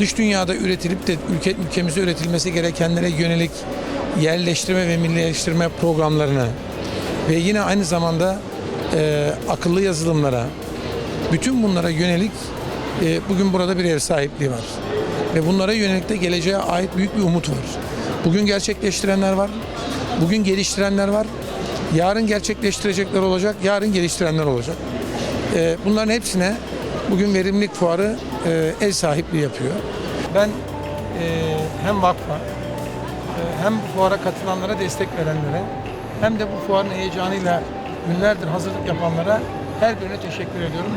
dış dünyada üretilip de ülke, ülkemizde üretilmesi gerekenlere yönelik yerleştirme ve millileştirme programlarını ve yine aynı zamanda e, akıllı yazılımlara, bütün bunlara yönelik e, bugün burada bir ev sahipliği var. Ve bunlara yönelik de geleceğe ait büyük bir umut var. Bugün gerçekleştirenler var, bugün geliştirenler var, yarın gerçekleştirecekler olacak, yarın geliştirenler olacak. E, bunların hepsine bugün verimlilik fuarı e, ev sahipliği yapıyor. Ben e, hem vakfa e, hem fuara katılanlara destek verenlere hem de bu fuarın heyecanıyla günlerdir hazırlık yapanlara her birine teşekkür ediyorum.